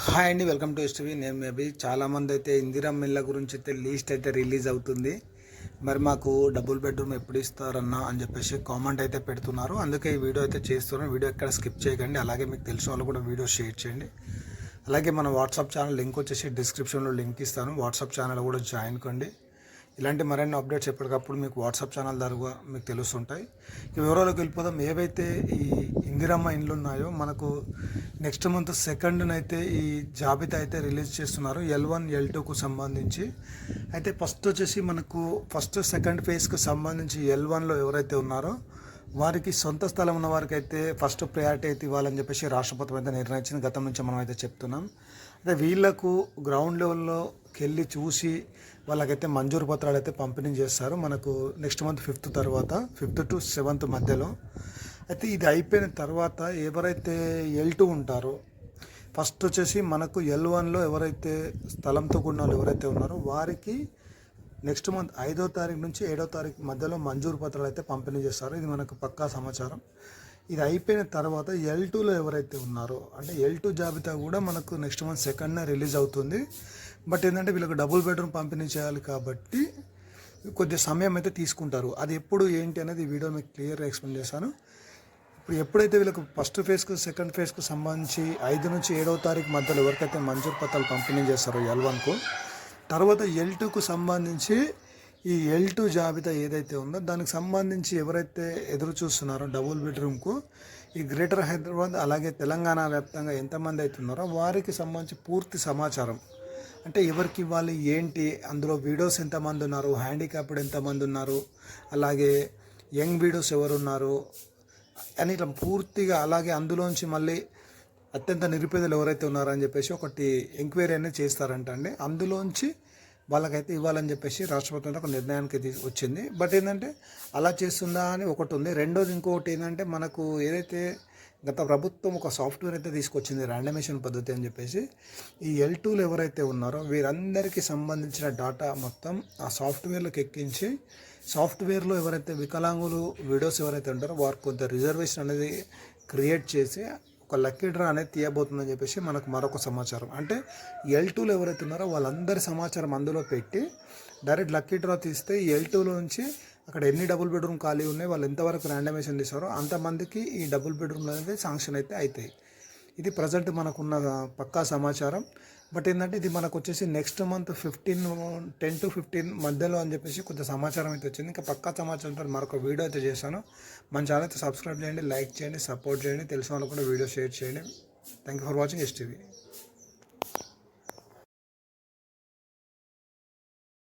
Hi అండి welcome to STV నేను maybe చాలామంది అయితే ఇందిరమ్మ ఇళ్ళ గురించి అయితే లీస్ట్ అయితే రిలీజ్ అవుతుంది. మరి మాకు డబుల్ బెడ్రూమ్ ఎప్పుడు ఇస్తారన్నా అని చెప్పేసి కామెంట్ అయితే పెడుతున్నారు. అందుకే ఈ వీడియో అయితే చేస్తున్నాను. వీడియో ఎక్కడ స్కిప్ చేయకండి. అలాగే మీకు తెలిసిన వాళ్ళు కూడా వీడియో షేర్ చేయండి. అలాగే మన వాట్సాప్ ఛానల్ లింక్ వచ్చేసి డిస్క్రిప్షన్లో లింక్ ఇస్తాను. వాట్సాప్ ఛానల్ కూడా జాయిన్ కండి. ఇలాంటి మరిన్ని అప్డేట్స్ ఎప్పటికప్పుడు మీకు వాట్సాప్ ఛానల్ ద్వారా మీకు తెలుస్తుంటాయి. ఈ వివరాలకు వెళ్ళిపోదాం. ఏవైతే ఈ ఇందిరమ్మ ఇండ్లు ఉన్నాయో మనకు నెక్స్ట్ మంత్ సెకండ్నైతే అయితే ఈ జాబితా అయితే రిలీజ్ చేస్తున్నారు ఎల్ వన్ ఎల్ టూకు సంబంధించి. అయితే ఫస్ట్ వచ్చేసి మనకు ఫస్ట్ సెకండ్ ఫేజ్కి సంబంధించి ఎల్ వన్లో ఎవరైతే ఉన్నారో వారికి సొంత స్థలం ఉన్న వారికి అయితే ఫస్ట్ ప్రయారిటీ అయితే ఇవ్వాలని చెప్పేసి రాష్ట్రపతి అయితే నిర్ణయించింది. గతం నుంచి మనం అయితే చెప్తున్నాం. అయితే వీళ్ళకు గ్రౌండ్ లెవెల్లో వెళ్ళి చూసి వాళ్ళకైతే మంజూరు పత్రాలు అయితే పంపిణీ చేస్తారు. మనకు నెక్స్ట్ మంత్ ఫిఫ్త్ తర్వాత ఫిఫ్త్ టు సెవెంత్ మధ్యలో. అయితే ఇది అయిపోయిన తర్వాత ఎవరైతే ఎల్ టూ ఉంటారో ఫస్ట్ వచ్చేసి మనకు ఎల్ వన్లో ఎవరైతే స్థలంతో కూడిన వాళ్ళు ఎవరైతే ఉన్నారో వారికి నెక్స్ట్ మంత్ ఐదో తారీఖు నుంచి ఏడో తారీఖు మధ్యలో మంజూరు పత్రాలు అయితే పంపిణీ చేస్తారు. ఇది మనకు పక్కా సమాచారం. ఇది అయిపోయిన తర్వాత ఎల్ టూలో ఎవరైతే ఉన్నారో అంటే ఎల్ టూ జాబితా కూడా మనకు నెక్స్ట్ మంత్ సెకండ్నే రిలీజ్ అవుతుంది. బట్ ఏంటంటే వీళ్ళకి డబుల్ బెడ్రూమ్ పంపిణీ చేయాలి కాబట్టి కొద్ది సమయం అయితే తీసుకుంటారు. అది ఎప్పుడు ఏంటి అనేది వీడియో మీకు క్లియర్గా ఎక్స్ప్లెయిన్ చేశాను. ఇప్పుడు ఎప్పుడైతే వీళ్ళకి ఫస్ట్ ఫేజ్కు సెకండ్ ఫేజ్కు సంబంధించి ఐదు నుంచి ఏడవ తారీఖు మధ్యలో ఎవరికైతే మంజూరు పత్రాలు పంపిణీ చేస్తారో ఎల్ వన్కు తర్వాత ఎల్ టూకు సంబంధించి ఈ ఎల్ టూ జాబితా ఏదైతే ఉందో దానికి సంబంధించి ఎవరైతే ఎదురు చూస్తున్నారో డబుల్ బెడ్రూమ్కు ఈ గ్రేటర్ హైదరాబాద్ అలాగే తెలంగాణ వ్యాప్తంగా ఎంతమంది అవుతున్నారో వారికి సంబంధించి పూర్తి సమాచారం. అంటే ఎవరికి ఇవ్వాలి ఏంటి అందులో వీడియోస్ ఎంతమంది ఉన్నారు హ్యాండిక్యాప్డ్ ఎంతమంది ఉన్నారు అలాగే యంగ్ వీడియోస్ ఎవరు ఉన్నారు అని ఇట్లా పూర్తిగా అలాగే అందులోంచి మళ్ళీ అత్యంత నిరుపేదలు ఎవరైతే ఉన్నారని చెప్పేసి ఒకటి ఎంక్వైరీ అనేది చేస్తారంట అండి. అందులోంచి వాళ్ళకైతే ఇవ్వాలని చెప్పేసి రాష్ట్రపతి ఒక నిర్ణయానికి వచ్చింది. బట్ ఏంటంటే అలా చేస్తుందా అని ఒకటి ఉంది. రెండోది ఇంకొకటి ఏంటంటే మనకు ఏదైతే గత ప్రభుత్వం ఒక సాఫ్ట్వేర్ అయితే తీసుకొచ్చింది ర్యాండమేషన్ పద్ధతి అని చెప్పేసి. ఈ ఎల్ టూలు ఎవరైతే ఉన్నారో వీరందరికీ సంబంధించిన డాటా మొత్తం ఆ సాఫ్ట్వేర్లకు ఎక్కించి సాఫ్ట్వేర్లో ఎవరైతే వికలాంగులు వీడియోస్ ఎవరైతే ఉంటారో వారు కొంత రిజర్వేషన్ అనేది క్రియేట్ చేసి ఒక లక్కీ డ్రా అనేది తీయబోతుందని చెప్పేసి మనకు మరొక సమాచారం. అంటే ఎల్ టూలో ఎవరైతే ఉన్నారో వాళ్ళందరి సమాచారం అందులో పెట్టి డైరెక్ట్ లక్కీ డ్రా తీస్తే ఎల్ టూలో నుంచి అక్కడ ఎన్ని డబుల్ బెడ్రూమ్ ఖాళీ ఉన్నాయి వాళ్ళు ఎంతవరకు ర్యాండమైజేషన్ తీసారో అంతమందికి ఈ డబుల్ బెడ్రూమ్లు అనేది శాంక్షన్ అయితే అవుతాయి ఇది ప్రజెంట్ మనకున్న పక్కా సమాచారం. బట్ ఏంటంటే ఇది మనకు వచ్చేసి next month fifteen ten to fifteen మధ్యలో అని చెప్పేసి కొంత సమాచారం అయితే వచ్చింది. ఇంకా పక్కా సమాచారంతో మరొక వీడియో అయితే చేశాను. మన ఛానల్ అయితే సబ్స్క్రైబ్ చేయండి లైక్ చేయండి సపోర్ట్ చేయండి. తెలిసిన వాళ్ళకు కూడా వీడియో షేర్ చేయండి. Thank you for watching STV